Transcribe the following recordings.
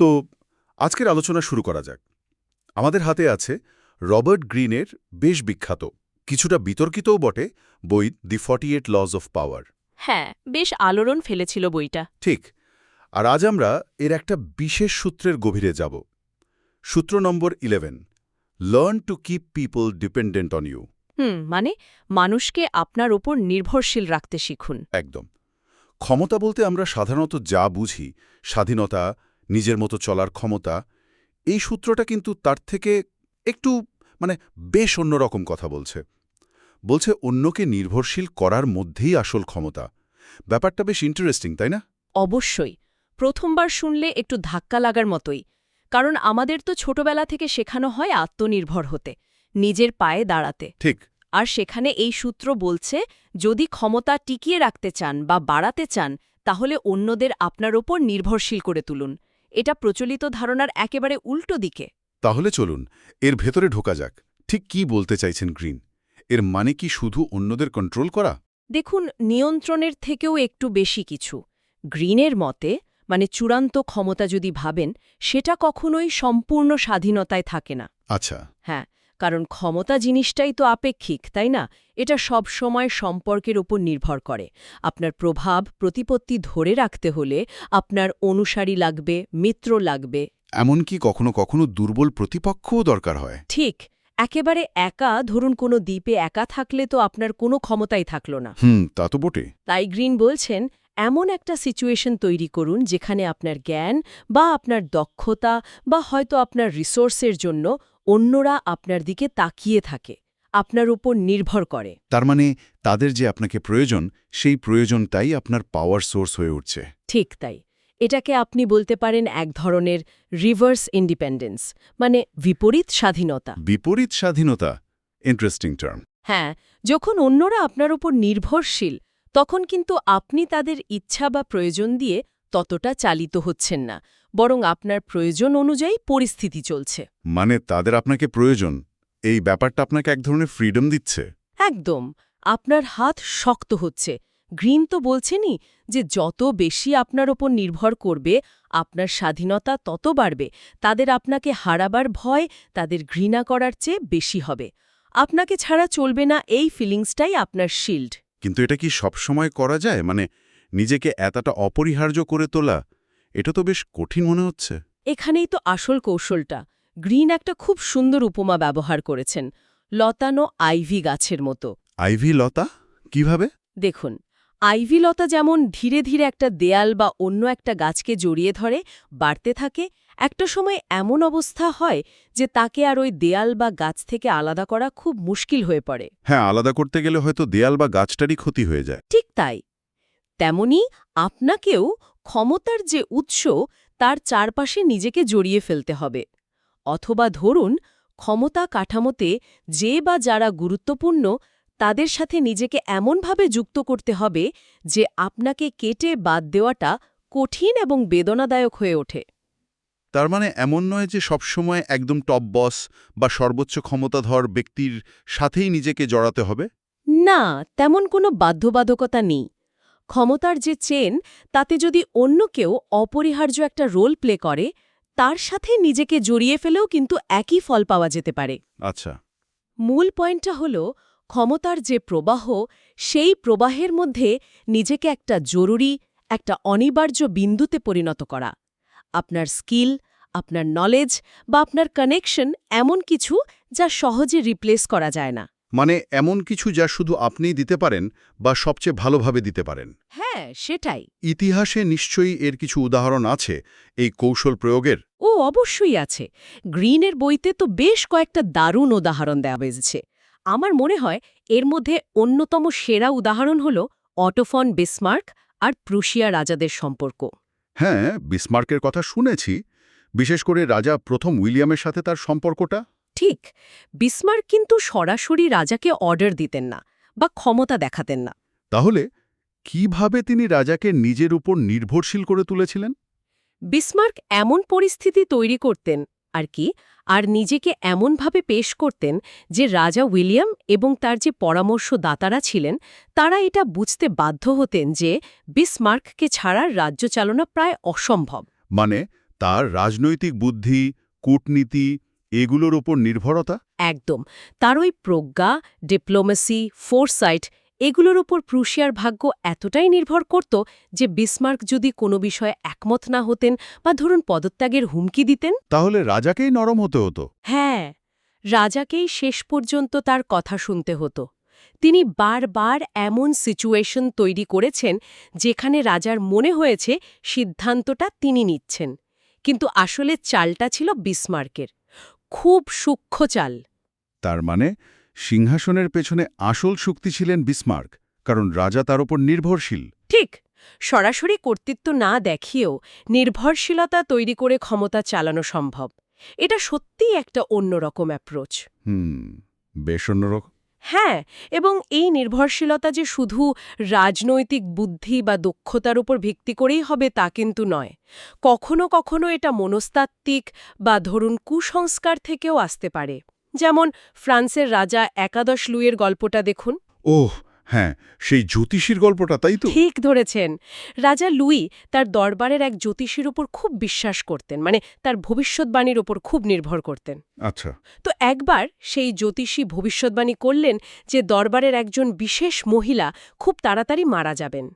তো আজকের আলোচনা শুরু করা যাক। আমাদের হাতে আছে রবার্ট গ্রিনের বেশ বিখ্যাত কিছুটা বিতর্কিতও বটে বই the forty eight laws of power হ্যাঁ বেশ আলোড়ন ফেলেছিল বইটা। ঠিক আর আজ আমরা এর একটা বিশেষ সূত্রের গভীরে যাব। সূত্র নম্বর eleven learn to keep people dependent on you hmm মানে মানুষকে আপনার ওপর নির্ভরশীল রাখতে শিখুন। একদম। ক্ষমতা বলতে আমরা সাধারণত যা বুঝি স্বাধীনতা নিজের মতো চলার ক্ষমতা এই সূত্রটা কিন্তু তার থেকে একটু মানে বেশ অন্যরকম কথা বলছে। বলছে অন্যকে নির্ভরশীল করার মধ্যেই আসল ক্ষমতা। ব্যাপারটা বেশ ইন্টারেস্টিং তাই না? অবশ্যই। প্রথমবার শুনলে একটু ধাক্কা লাগার মতোই। কারণ আমাদের তো ছোটবেলা থেকে শেখানো হয় আত্মনির্ভর হতে নিজের পায়ে দাঁড়াতে। ঠিক। আর সেখানে এই সূত্র বলছে যদি ক্ষমতা টিকিয়ে রাখতে চান বা বাড়াতে চান তাহলে অন্যদের আপনার ওপর নির্ভরশীল করে তুলুন। এটা প্রচলিত ধারণার একেবারে উল্টো দিকে। তাহলে চলুন এর ভেতরে ঢোকা যাক। ঠিক কি বলতে চাইছেন গ্রিন? এর মানে কি শুধু অন্যদের কন্ট্রোল করা? দেখুন নিয়ন্ত্রণের থেকেও একটু বেশি কিছু। গ্রিনের মতে মানে চূড়ান্ত ক্ষমতা যদি ভাবেন সেটা কখনোই সম্পূর্ণ স্বাধীনতায় থাকে না। আচ্ছা। হ্যাঁ কারণ ক্ষমতা জিনিসটাই তো আপেক্ষিক তাই না? এটা সব সময় সম্পর্কের উপর নির্ভর করে। আপনার প্রভাব প্রতিপত্তি ধরে রাখতে হলে আপনার অনুসারী লাগবে মিত্র লাগবে। এমনকি কখনো কখনো দুর্বল প্রতিপক্ষও দরকার হয়। ঠিক। একেবারে একা ধরুন কোনো দ্বীপে একা থাকলে তো আপনার কোনো ক্ষমতাই থাকল না। হুম তা তো বটে তাই গ্রিন বলছেন এমন একটা সিচুয়েশন তৈরি করুন যেখানে আপনার জ্ঞান বা আপনার দক্ষতা বা হয়তো আপনার রিসোর্সের জন্য অন্যরা আপনার দিকে তাকিয়ে থাকে আপনার উপর নির্ভর করে। তার মানে তাদের যে আপনাকে প্রয়োজন সেই প্রয়োজনটাই আপনার পাওয়ার সোর্স হয়ে উঠছে। ঠিক তাই। এটাকে আপনি বলতে পারেন এক ধরনের রিভার্স ইন্ডিপেন্ডেন্স মানে বিপরীত স্বাধীনতা। বিপরীত স্বাধীনতা ইন্টারেস্টিং টার্ম হ্যাঁ যখন অন্যরা আপনার উপর নির্ভরশীল তখন কিন্তু আপনি তাদের ইচ্ছা বা প্রয়োজন দিয়ে ততটা চালিত হচ্ছেন না। বরং আপনার প্রয়োজন অনুযায়ী পরিস্থিতি চলছে। মানে তাদের আপনাকে প্রয়োজন। এই ব্যাপারটা আপনাকে এক ধরনের ফ্রিডম দিচ্ছে। একদম। আপনার হাত শক্ত হচ্ছে। গ্রিন তো বলছেনই যে যত বেশি আপনার ওপর নির্ভর করবে আপনার স্বাধীনতা তত বাড়বে। তাদের আপনাকে হারাবার ভয় তাদের ঘৃণা করার চেয়ে বেশি হবে। আপনাকে ছাড়া চলবে না এই ফিলিংসটাই আপনার শিল্ড কিন্তু এটা কি সবসময় করা যায়? মানে নিজেকে এতটা অপরিহার্য করে তোলা এটা তো বেশ কঠিন মনে হচ্ছে। এখানেই তো আসল কৌশলটা। গ্রিন একটা খুব সুন্দর উপমা ব্যবহার করেছেন লতানো আইভি গাছের মতো। আইভি লতা? কীভাবে? দেখুন আইভি লতা যেমন ধীরে ধীরে একটা দেয়াল বা অন্য একটা গাছকে জড়িয়ে ধরে বাড়তে থাকে একটা সময় এমন অবস্থা হয় যে তাকে আর ওই দেয়াল বা গাছ থেকে আলাদা করা খুব মুশকিল হয়ে পড়ে। হ্যাঁ আলাদা করতে গেলে হয়তো দেয়াল বা গাছটারই ক্ষতি হয়ে যায়। ঠিক তাই। তেমনি আপনাকেও ক্ষমতার যে উৎস তার চারপাশে নিজেকে জড়িয়ে ফেলতে হবে। অথবা ধরুন ক্ষমতা কাঠামোতে যে বা যারা গুরুত্বপূর্ণ তাদের সাথে নিজেকে এমনভাবে যুক্ত করতে হবে যে আপনাকে কেটে বাদ দেওয়াটা কঠিন এবং বেদনাদায়ক হয়ে ওঠে। তার মানে এমন নয় যে সবসময় একদম টপ বস বা সর্বোচ্চ ক্ষমতাধর ব্যক্তির সাথেই নিজেকে জড়াতে হবে? না তেমন কোনো বাধ্যবাধকতা নেই। ক্ষমতার যে চেন তাতে যদি অন্য কেউ অপরিহার্য একটা রোল প্লে করে তার সাথে নিজেকে জড়িয়ে ফেলেও কিন্তু একই ফল পাওয়া যেতে পারে। আচ্ছা। মূল পয়েন্টটা হল ক্ষমতার যে প্রবাহ সেই প্রবাহের মধ্যে নিজেকে একটা জরুরি একটা অনিবার্য বিন্দুতে পরিণত করা। আপনার স্কিল আপনার নলেজ বা আপনার কানেকশন এমন কিছু যা সহজে রিপ্লেস করা যায় না। মানে এমন কিছু যা শুধু আপনিই দিতে পারেন বা সবচেয়ে ভালোভাবে দিতে পারেন। হ্যাঁ সেটাই। ইতিহাসে নিশ্চয়ই এর কিছু উদাহরণ আছে এই কৌশল প্রয়োগের? ও অবশ্যই আছে। গ্রিনের বইতে তো বেশ কয়েকটা দারুণ উদাহরণ দেওয়া হয়েছে। আমার মনে হয় এর মধ্যে অন্যতম সেরা উদাহরণ হল অটোফন বিসমার্ক আর প্রুশিয়া রাজাদের সম্পর্ক। হ্যাঁ বিসমার্কের কথা শুনেছি। বিশেষ করে রাজা প্রথম উইলিয়ামের সাথে তার সম্পর্কটা? ঠিক বিসমার্ক কিন্তু সরাসরি রাজাকে অর্ডার দিতেন না বা ক্ষমতা দেখাতেন না। তাহলে কীভাবে তিনি রাজাকে নিজের উপর নির্ভরশীল করে তুলেছিলেন? বিসমার্ক এমন পরিস্থিতি তৈরি করতেন আর কি আর নিজেকে এমনভাবে পেশ করতেন যে রাজা উইলিয়াম এবং তার যে পরামর্শদাতারা ছিলেন তারা এটা বুঝতে বাধ্য হতেন যে বিসমার্ককে ছাড়া রাজ্য চালনা প্রায় অসম্ভব। মানে তার রাজনৈতিক বুদ্ধি কূটনীতি এগুলোর ওপর নির্ভরতা? একদম। তার ওই প্রজ্ঞা ডিপ্লোমেসি ফোরসাইট এগুলোর ওপর প্রুশিয়ার ভাগ্য এতটাই নির্ভর করত যে বিসমার্ক যদি কোনো বিষয়ে একমত না হতেন বা ধরুন পদত্যাগের হুমকি দিতেন। তাহলে রাজাকেই নরম হতে হতো। হ্যাঁ রাজাকেই শেষ পর্যন্ত তার কথা শুনতে হতো। তিনি বারবার এমন সিচুয়েশন তৈরি করেছেন যেখানে রাজার মনে হয়েছে সিদ্ধান্তটা তিনি নিচ্ছেন। কিন্তু আসলে চালটা ছিল বিসমার্কের। খুব সূক্ষ্ম চাল। তার মানে সিংহাসনের পেছনে আসল শক্তি ছিলেন বিসমার্ক কারণ রাজা তার ওপর নির্ভরশীল। ঠিক সরাসরি কর্তৃত্ব না দেখিয়েও নির্ভরশীলতা তৈরি করে ক্ষমতা চালানো সম্ভব। এটা সত্যিই একটা অন্যরকম অ্যাপ্রোচ হুম বেশ অন্যরকম। হ্যাঁ এবং এই নির্ভরশীলতা যে শুধু রাজনৈতিক বুদ্ধি বা দক্ষতার উপর ভিত্তি করেই হবে তা কিন্তু নয়। কখনো কখনো এটা মনস্তাত্ত্বিক বা ধরুন কুসংস্কার থেকেও আসতে পারে। যেমন ফ্রান্সের রাজা একাদশ লুইয়ের গল্পটা দেখুন। ওহ হ্যাঁ সেই জ্যোতিষীর গল্পটা তাই তো? ঠিক ধরেছেন। রাজা লুই তার দরবারের এক জ্যোতিষীর উপর খুব বিশ্বাস করতেন মানে তার ভবিষ্যৎবাণীর ওপর খুব নির্ভর করতেন। আচ্ছা। তো একবার সেই জ্যোতিষী ভবিষ্যৎবাণী করলেন যে দরবারের একজন বিশেষ মহিলা খুব তাড়াতাড়ি মারা যাবেন।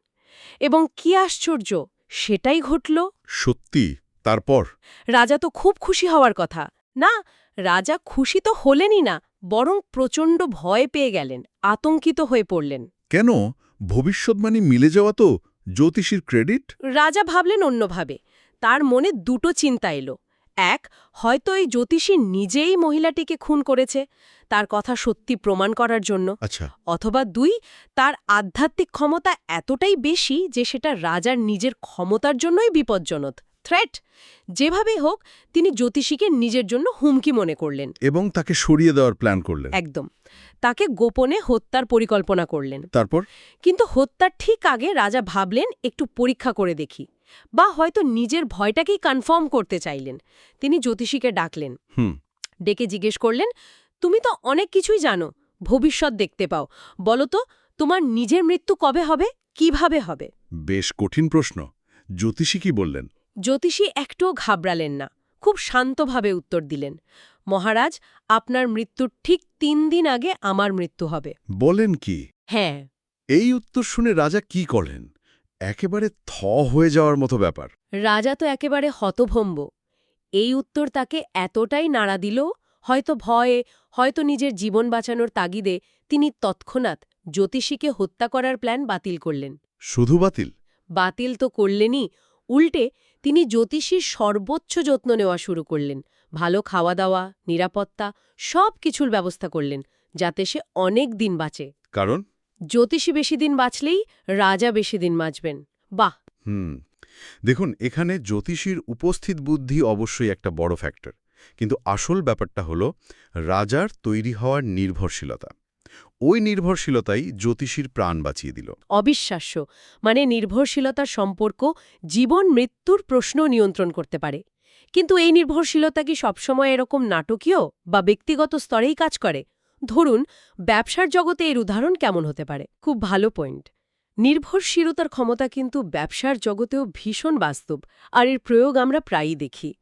এবং কি আশ্চর্য সেটাই ঘটল। সত্যি? তারপর? রাজা তো খুব খুশি হওয়ার কথা। না রাজা খুশি তো হলেনই না বরং প্রচণ্ড ভয় পেয়ে গেলেন আতঙ্কিত হয়ে পড়লেন। কেন? ভবিষ্যৎবাণী মিলে যাওয়া তো জ্যোতিষীর ক্রেডিট? রাজা ভাবলেন অন্যভাবে। তার মনে দুটো চিন্তা এলো। এক হয়তো এই জ্যোতিষী নিজেই মহিলাটিকে খুন করেছে তার কথা সত্যি প্রমাণ করার জন্য। আচ্ছা। অথবা দুই তার আধ্যাত্মিক ক্ষমতা এতটাই বেশি যে সেটা রাজার নিজের ক্ষমতার জন্যই বিপজ্জনক। থ্রেট যেভাবেই হোক তিনি জ্যোতিষীকে নিজের জন্য হুমকি মনে করলেন। এবং তাকে সরিয়ে দেওয়ার প্ল্যান করলেন। একদম। তাকে গোপনে হত্যার পরিকল্পনা করলেন। তারপর? কিন্তু হত্যার ঠিক আগে রাজা ভাবলেন একটু পরীক্ষা করে দেখি। বা হয়তো নিজের ভয়টাকেই কনফার্ম করতে চাইলেন। তিনি জ্যোতিষীকে ডাকলেন। হুম। ডেকে জিজ্ঞেস করলেন তুমি তো অনেক কিছুই জানো। ভবিষ্যৎ দেখতে পাও। বলো তো তোমার নিজের মৃত্যু কবে হবে? কীভাবে হবে? বেশ কঠিন প্রশ্ন। জ্যোতিষী কি বললেন? জ্যোতিষী একটুও ঘাবড়ালেন না খুব শান্তভাবে উত্তর দিলেন মহারাজ আপনার মৃত্যুর ঠিক তিন দিন আগে আমার মৃত্যু হবে। বলেন কি? হ্যাঁ। এই উত্তর শুনে রাজা কি করলেন? একেবারে থ হয়ে যাওয়ার মতো ব্যাপার। রাজা তো একেবারে হতভম্ব এই উত্তর তাকে এতটাই নাড়া দিল হয়তো ভয়ে হয়তো নিজের জীবন বাঁচানোর তাগিদে তিনি তৎক্ষণাৎ জ্যোতিষীকে হত্যা করার প্ল্যান বাতিল করলেন। শুধু বাতিল? বাতিল তো করলেনই উল্টে তিনি জ্যোতিষীর সর্বোচ্চ যত্ন নেওয়া শুরু করলেন। ভালো খাওয়া দাওয়া নিরাপত্তা সব কিছুর ব্যবস্থা করলেন যাতে সে অনেক দিন বাঁচে। কারণ? জ্যোতিষী বেশি দিন বাঁচলেই রাজা বেশি দিন বাঁচবেন। বাহ! হুম। দেখুন এখানে জ্যোতিষীর উপস্থিত বুদ্ধি অবশ্যই একটা বড় ফ্যাক্টর। কিন্তু আসল ব্যাপারটা হলো রাজার তৈরি হওয়ার নির্ভরশীলতা। ওই নির্ভরশীলতাই জ্যোতিষীর প্রাণ বাঁচিয়ে দিল। অবিশ্বাস্য মানে নির্ভরশীলতার সম্পর্ক জীবন মৃত্যুর প্রশ্ন নিয়ন্ত্রণ করতে পারে। কিন্তু এই নির্ভরশীলতা কি সবসময় এরকম নাটকীয় বা ব্যক্তিগত স্তরেই কাজ করে? ধরুন, ব্যবসার জগতে এর উদাহরণ কেমন হতে পারে? খুব ভালো পয়েন্ট। নির্ভরশীলতার ক্ষমতা কিন্তু ব্যবসার জগতেও ভীষণ বাস্তব, আর এর প্রয়োগ আমরা প্রায়ই দেখি।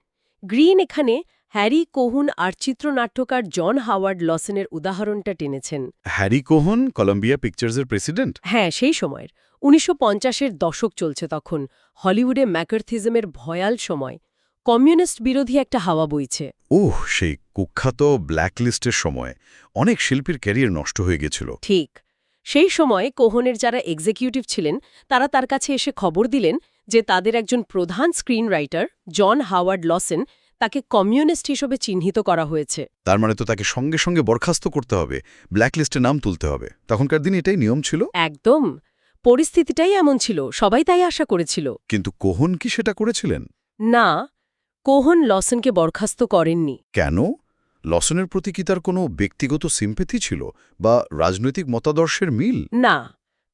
গ্রিন এখানে হ্যারি কোহুন আর চিত্রনাট্যকার জন হাওয়ার্ড লসেনের উদাহরণটা টেনেছেন। হ্যারি কোহন কলম্বিয়া পিকচার্সের প্রেসিডেন্ট? হ্যাঁ সেই সময়ের। উনিশশো পঞ্চাশের দশক চলছে তখন হলিউডে ম্যাকার্থিজমের ভয়াল সময়। কমিউনিস্ট বিরোধী একটা হাওয়া বইছে। ওহ সেই কুখ্যাত ব্ল্যাকলিস্টের সময়। অনেক শিল্পীর ক্যারিয়ার নষ্ট হয়ে গেছিল। ঠিক। সেই সময় কোহনের যারা এক্সিকিউটিভ ছিলেন তারা তার কাছে এসে খবর দিলেন যে তাদের একজন প্রধান screen writer John Howard Lawson তাকে কমিউনিস্ট হিসেবে চিহ্নিত করা হয়েছে। তার মানে তো তাকে সঙ্গে সঙ্গে বরখাস্ত করতে হবে ব্ল্যাকলিস্টে নাম তুলতে হবে। তখনকার দিন এটাই নিয়ম ছিল? একদম। পরিস্থিতিটাই এমন ছিল সবাই তাই আশা করেছিল। কিন্তু কোহন কি সেটা করেছিলেন? না কোহন লসেনকে বরখাস্ত করেননি। কেন? লসনের প্রতি কি তার কোনো ব্যক্তিগত সিম্পেথি ছিল বা রাজনৈতিক মতাদর্শের মিল? না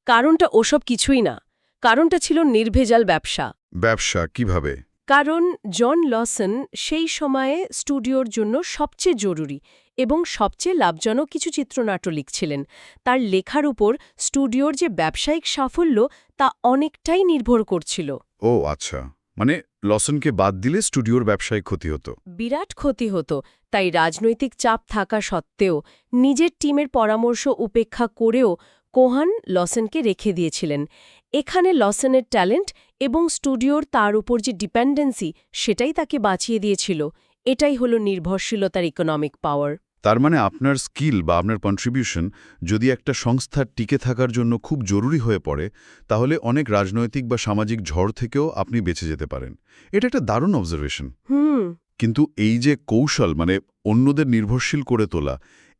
কারণটা ওসব কিছুই না। কারণটা ছিল নির্ভেজাল ব্যবসা। ব্যবসা কীভাবে? কারণ জন লসন সেই সময়ে স্টুডিওর জন্য সবচেয়ে জরুরি এবং সবচেয়ে লাভজনক কিছু চিত্রনাট্য লিখছিলেন। তার লেখার উপর স্টুডিওর যে ব্যবসায়িক সাফল্য তা অনেকটাই নির্ভর করছিল। ও আচ্ছা। মানে লসনকে বাদ দিলে স্টুডিওর ব্যবসায় ক্ষতি হতো। বিরাট ক্ষতি হতো তাই রাজনৈতিক চাপ থাকা সত্ত্বেও নিজের টিমের পরামর্শ উপেক্ষা করেও কোহান লসনকে রেখে দিয়েছিলেন। এখানে লসেনের ট্যালেন্ট এবং স্টুডিওর তার উপর যে ডিপেন্ডেন্সি সেটাই তাকে বাঁচিয়ে দিয়েছিল। এটাই হলো নির্ভরশীলতার ইকোনমিক পাওয়ার তার মানে আপনার স্কিল বা আপনার কন্ট্রিবিউশন যদি একটা সংস্থার টিকে থাকার জন্য খুব জরুরি হয়ে পড়ে তাহলে অনেক রাজনৈতিক বা সামাজিক ঝড় থেকেও আপনি বেঁচে যেতে পারেন। এটা একটা দারুণ অবজারভেশন হুম। কিন্তু এই যে কৌশল মানে অন্যদের নির্ভরশীল করে তোলা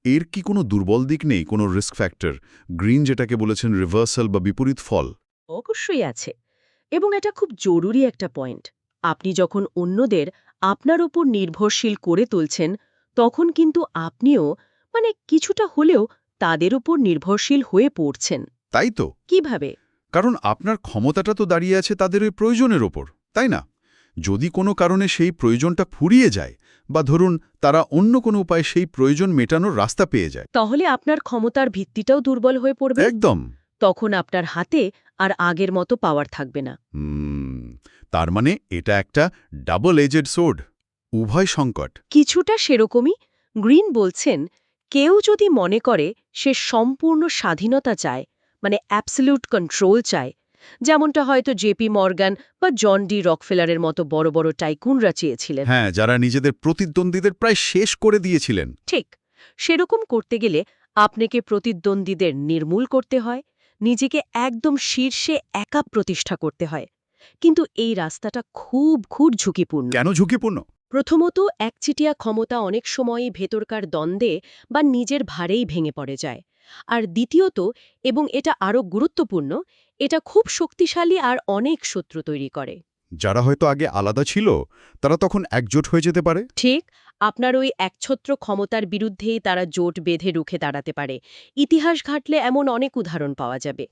এর কি কোনো দুর্বল দিক নেই? কোনো রিস্ক ফ্যাক্টর গ্রিন যেটাকে বলেছেন রিভার্সাল বা বিপরীত ফল? অবশ্যই আছে। এবং এটা খুব জরুরি একটা পয়েন্ট আপনি যখন অন্যদের আপনার উপর নির্ভরশীল করে তুলছেন তখন কিন্তু আপনিও মানে কিছুটা হলেও তাদের উপর নির্ভরশীল হয়ে পড়ছেন। তাই তো? কীভাবে? কারণ আপনার ক্ষমতাটা তো দাঁড়িয়ে আছে তাদের ওই প্রয়োজনের ওপর তাই না? যদি কোনো কারণে সেই প্রয়োজনটা ফুরিয়ে যায় বা ধরুন তারা অন্য কোনো উপায়ে সেই প্রয়োজন মেটানোর রাস্তা পেয়ে যায়। তাহলে আপনার ক্ষমতার ভিত্তিটাও দুর্বল হয়ে পড়বে। একদম। তখন আপনার হাতে আর আগের মতো পাওয়ার থাকবে না। তার মানে এটা একটা ডাবল এজেড সোড উভয় সংকট। কিছুটা সেরকমই গ্রিন বলছেন কেউ যদি মনে করে সে সম্পূর্ণ স্বাধীনতা চায় মানে অ্যাবসলিউট কন্ট্রোল চায় যেমনটা হয়তো জেপি মর্গান বা জন ডি রকফেলারের মতো বড় বড় টাইকুনরা চেয়েছিলেন। হ্যাঁ যারা নিজেদের প্রতিদ্বন্দ্বীদের প্রায় শেষ করে দিয়েছিলেন। ঠিক সেরকম করতে গেলে আপনাকে প্রতিদ্বন্দ্বীদের নির্মূল করতে হয় নিজেকে একদম শীর্ষে একা প্রতিষ্ঠা করতে হয়। কিন্তু এই রাস্তাটা খুব খুব ঝুঁকিপূর্ণ। কেন ঝুঁকিপূর্ণ? প্রথমত একচিটিয়া ক্ষমতা অনেক সময়ই ভেতরকার দ্বন্দ্বে বা নিজের ভারেই ভেঙে পড়ে যায়। আর দ্বিতীয়ত এবং এটা আরও গুরুত্বপূর্ণ এটা খুব শক্তিশালী আর অনেক শত্রু তৈরি করে। যারা হয়তো আগে আলাদা ছিল তারা তখন একজোট হয়ে যেতে পারে? ঠিক আপনার ওই একছত্র ক্ষমতার বিরুদ্ধেই তারা জোট বেঁধে রুখে দাঁড়াতে পারে। ইতিহাস ঘাটলে এমন অনেক উদাহরণ পাওয়া যাবে।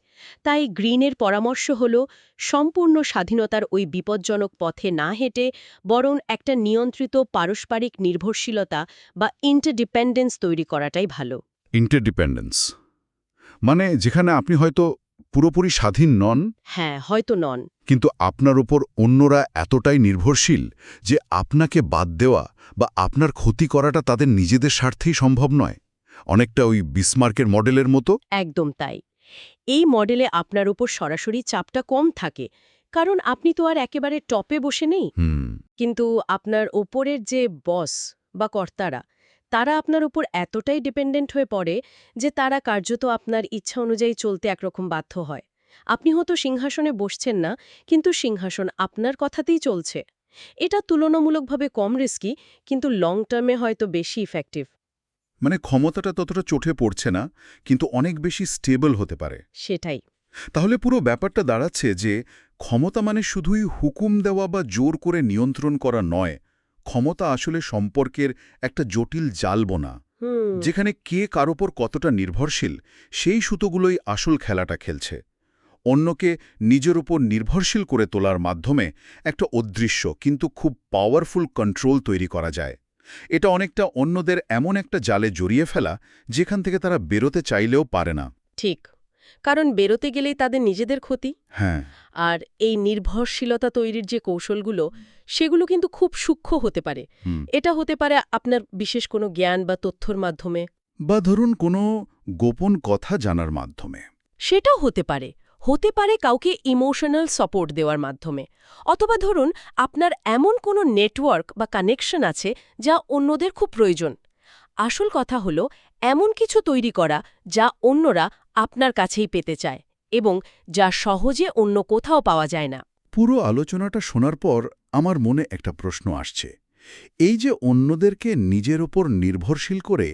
তাই গ্রিনের পরামর্শ হল সম্পূর্ণ স্বাধীনতার ওই বিপজ্জনক পথে না হেঁটে বরং একটা নিয়ন্ত্রিত পারস্পরিক নির্ভরশীলতা বা ইন্টারডিপেন্ডেন্স তৈরি করাটাই ভালো। ইন্টারডিপেন্ডেন্স মানে যেখানে আপনি হয়তো পুরোপুরি স্বাধীন নন। হ্যাঁ হয়তো নন। কিন্তু আপনার উপর অন্যরা এতটাই নির্ভরশীল যে আপনাকে বাদ দেওয়া বা আপনার ক্ষতি করাটা তাদের নিজেদের স্বার্থেই সম্ভব নয়। অনেকটা ওই বিসমার্কের মডেলের মতো। একদম তাই। এই মডেলে আপনার উপর সরাসরি চাপটা কম থাকে কারণ আপনি তো আর একেবারে টপে বসে নেই। কিন্তু আপনার ওপরের যে বস বা কর্তারা তারা আপনার উপর এতটাই ডিপেন্ডেন্ট হয়ে পড়ে যে তারা কার্যত আপনার ইচ্ছা অনুযায়ী চলতে একরকম বাধ্য হয়। আপনি হয়তো সিংহাসনে বসছেন না কিন্তু সিংহাসন আপনার কথাতেই চলছে। এটা তুলনামূলকভাবে কম রিস্কি কিন্তু লং টার্মে হয়তো বেশি ইফেক্টিভ মানে ক্ষমতাটা ততটা চোটে পড়ছে না কিন্তু অনেক বেশি স্টেবল হতে পারে। সেটাই। তাহলে পুরো ব্যাপারটা দাঁড়াচ্ছে যে ক্ষমতা মানে শুধুই হুকুম দেওয়া বা জোর করে নিয়ন্ত্রণ করা নয়। ক্ষমতা আসলে সম্পর্কের একটা জটিল জালবোনা হুম। যেখানে কে কার ওপর কতটা নির্ভরশীল সেই সুতোগুলোই আসল খেলাটা খেলছে। অন্যকে নিজের উপর নির্ভরশীল করে তোলার মাধ্যমে একটা অদৃশ্য কিন্তু খুব পাওয়ারফুল কন্ট্রোল তৈরি করা যায়। এটা অনেকটা অন্যদের এমন একটা জালে জড়িয়ে ফেলা যেখান থেকে তারা বেরোতে চাইলেও পারে না। ঠিক। কারণ বেরোতে গেলেই তাদের নিজেদের ক্ষতি। হ্যাঁ। আর এই নির্ভরশীলতা তৈরির যে কৌশলগুলো সেগুলো কিন্তু খুব সূক্ষ্ম হতে পারে। এটা হতে পারে আপনার বিশেষ কোনো জ্ঞান বা তথ্যর মাধ্যমে। বা ধরুন কোনো গোপন কথা জানার মাধ্যমে। সেটাও হতে পারে। হতে পারে কাউকে ইমোশনাল সাপোর্ট দেওয়ার মাধ্যমে। অথবা ধরুন, আপনার এমন কোনো নেটওয়ার্ক বা কানেকশন আছে যা অন্যদের খুব প্রয়োজন। আসল কথা হলো, এমন কিছু তৈরি করা যা অন্যরা আপনার কাছেই পেতে চায় এবং যা সহজে অন্য কোথাও পাওয়া যায় না। পুরো আলোচনাটা শোনার পর আমার মনে একটা প্রশ্ন আসছে। এই যে অন্যদেরকে নিজের ওপর নির্ভরশীল করে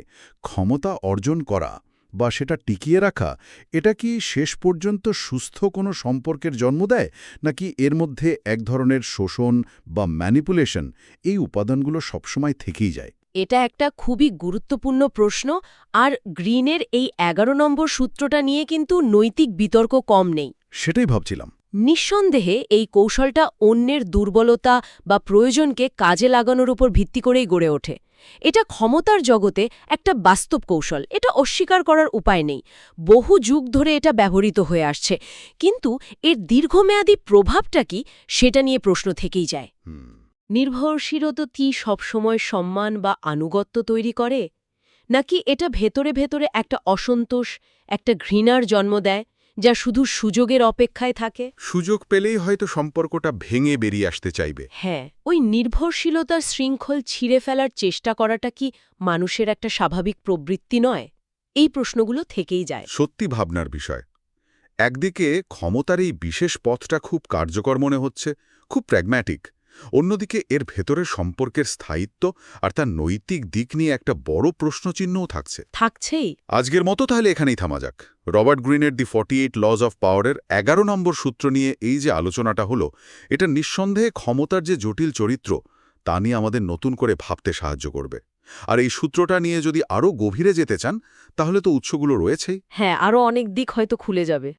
ক্ষমতা অর্জন করা বা সেটা টিকিয়ে রাখা এটা কি শেষ পর্যন্ত সুস্থ কোনো সম্পর্কের জন্ম দেয়? নাকি এর মধ্যে এক ধরনের শোষণ বা ম্যানিপুলেশন এই উপাদানগুলো সবসময় থেকেই যায়? এটা একটা খুবই গুরুত্বপূর্ণ প্রশ্ন আর গ্রিনের এই এগারো নম্বর সূত্রটা নিয়ে কিন্তু নৈতিক বিতর্ক কম নেই। সেটাই ভাবছিলাম। নিঃসন্দেহে এই কৌশলটা অন্যের দুর্বলতা বা প্রয়োজনকে কাজে লাগানোর উপর ভিত্তি করেই গড়ে ওঠে। এটা ক্ষমতার জগতে একটা বাস্তব কৌশল এটা অস্বীকার করার উপায় নেই। বহু যুগ ধরে এটা ব্যবহৃত হয়ে আসছে। কিন্তু এর দীর্ঘমেয়াদী প্রভাবটা কি সেটা নিয়ে প্রশ্ন থেকেই যায়। নির্ভরশীলতা কি সবসময় সম্মান বা আনুগত্য তৈরি করে? নাকি এটা ভেতরে ভেতরে একটা অসন্তোষ একটা ঘৃণার জন্ম দেয়? যা শুধু সুযোগের অপেক্ষায় থাকে? সুযোগ পেলেই হয়তো সম্পর্কটা ভেঙে বেরিয়ে আসতে চাইবে। হ্যাঁ ওই নির্ভরশীলতার শৃঙ্খল ছিঁড়ে ফেলার চেষ্টা করাটা কি মানুষের একটা স্বাভাবিক প্রবৃত্তি নয়? এই প্রশ্নগুলো থেকেই যায়। সত্যি ভাবনার বিষয়। একদিকে ক্ষমতার এই বিশেষ পথটা খুব কার্যকর মনে হচ্ছে খুব প্র্যাগম্যাটিক অন্যদিকে এর ভেতরের সম্পর্কের স্থায়িত্ব আর তার নৈতিক দিক নিয়ে একটা বড় প্রশ্নচিহ্নও থাকছে। থাকছেই। আজকের মতো তাহলে এখানেই থামা যাক। রবার্ট গ্রিনের the forty eight laws of পাওয়ারের এগারো নম্বর সূত্র নিয়ে এই যে আলোচনাটা হলো এটা নিঃসন্দেহে ক্ষমতার যে জটিল চরিত্র তা নিয়ে আমাদের নতুন করে ভাবতে সাহায্য করবে। আর এই সূত্রটা নিয়ে যদি আরও গভীরে যেতে চান তাহলে তো উৎসগুলো রয়েছেই। হ্যাঁ আরও অনেক দিক হয়তো খুলে যাবে।